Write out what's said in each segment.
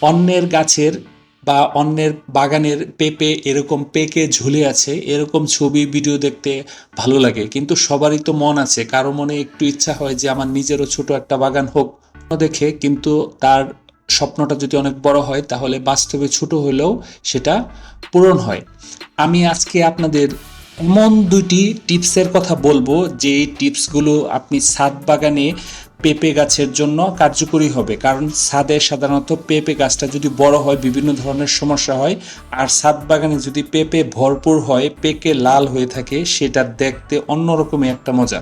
অন্যের গাছের বা অন্যের বাগানের পেঁপে এরকম পেকে ঝুলে আছে, এরকম ছবি, ভিডিও দেখতে ভালো লাগে। কিন্তু সবারই তো মন আছে, কারও মনে একটু ইচ্ছা হয় যে আমার নিজেরও ছোট একটা বাগান হোক। দেখে, কিন্তু তার স্বপ্নটা যদি অনেক বড় হয়, তাহলে বাস্তবে ছোট হলেও সেটা পূরণ হয়। আমি আজকে আপনাদের এমন দুটি টিপসের কথা বলব যে টিপসগুলো আপনি ছাদ বাগানে পেঁপে গাছের জন্য কার্যকরী হবে। কারণ ছাদে সাধারণত পেঁপে গাছটা যদি বড় হয়, বিভিন্ন ধরনের সমস্যা হয়, আর ছাদ বাগানে যদি পেঁপে ভরপুর হয়, পেকে লাল হয়ে থাকে, সেটা দেখতে অন্যরকমই একটা মজা।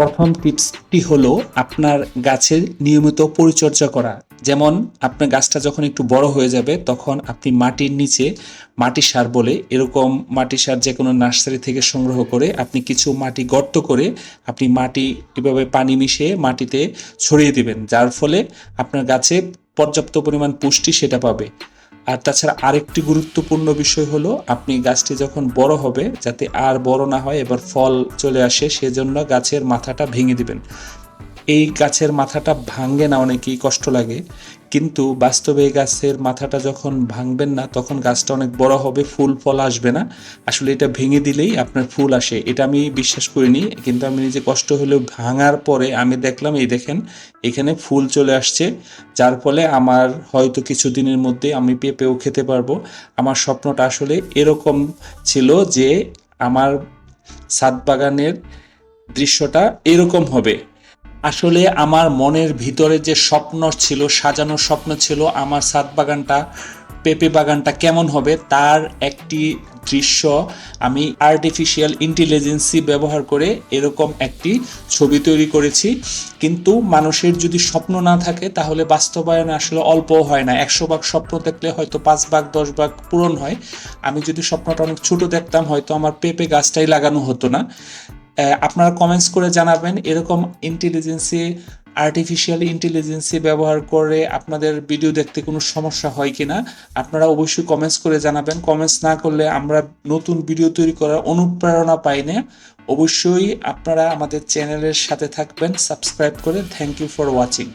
প্রথম টিপসটি হলো আপনার গাছের নিয়মিত পরিচর্যা করা। যেমন আপনার গাছটা যখন একটু বড় হয়ে যাবে, তখন আপনি মাটির নিচে মাটি সার বলে এরকম মাটি সার যে কোনো নার্সারি থেকে সংগ্রহ করে আপনি কিছু মাটি গর্ত করে আপনি মাটি এভাবে পানি মিশিয়ে মাটিতে ছড়িয়ে দিবেন, যার ফলে আপনার গাছে পর্যাপ্ত পরিমাণ পুষ্টি সেটা পাবে। আর তাছাড়া আরেকটি গুরুত্বপূর্ণ বিষয় হলো, আপনি গাছটি যখন বড় হবে, যাতে আর বড় না হয়, এবার ফল চলে আসে, সেজন্য গাছের মাথাটা ভেঙে দিবেন। এই গাছের মাথাটা ভাঙ্গে না, অনেকেই কষ্ট লাগে। কিন্তু বাস্তবে এই গাছের মাথাটা যখন ভাঙবেন না, তখন গাছটা অনেক বড় হবে, ফুল ফল আসবে না। আসলে এটা ভেঙে দিলেই আপনার ফুল আসে, এটা আমি বিশ্বাস করিনি। কিন্তু আমি নিজে কষ্ট হলেও ভাঙার পরে আমি দেখলাম, এই দেখেন, এখানে ফুল চলে আসছে। যার ফলে আমার হয়তো কিছুদিনের মধ্যে আমি পেঁপেও খেতে পারব। আমার স্বপ্নটা আসলে এরকম ছিল যে, আমার ছাদ বাগানের দৃশ্যটা এরকম হবে। আসলে আমার মনের ভিতরে যে স্বপ্ন ছিল, সাজানো স্বপ্ন ছিল, আমার সাত বাগানটা, পেঁপে বাগানটা কেমন হবে তার একটি দৃশ্য আমি আর্টিফিশিয়াল ইন্টেলিজেন্সি ব্যবহার করে এরকম একটি ছবি তৈরি করেছি। কিন্তু মানুষের যদি স্বপ্ন না থাকে, তাহলে বাস্তবায়ন আসলে অল্প হয় না। একশো ভাগ স্বপ্ন দেখলে হয়তো পাঁচ ভাগ, দশ ভাগ পূরণ হয়। আমি যদি স্বপ্নটা অনেক ছোট দেখতাম, হয়তো আমার পেঁপে গাছটাই লাগানো হতো না। আপনারা কমেন্টস করে জানাবেন এরকম ইন্টেলিজেন্সি আর্টিফিশিয়াল ইন্টেলিজেন্সি ব্যবহার করে আপনাদের ভিডিও দেখতে কোনো সমস্যা হয় কিনা, আপনারা অবশ্যই কমেন্টস করে জানাবেন। কমেন্টস না করলে আমরা নতুন ভিডিও তৈরি করার অনুপ্রেরণা পাই না। অবশ্যই আপনারা আমাদের চ্যানেলের সাথে থাকবেন। সাবস্ক্রাইব করে thank you for watching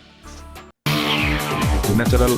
natural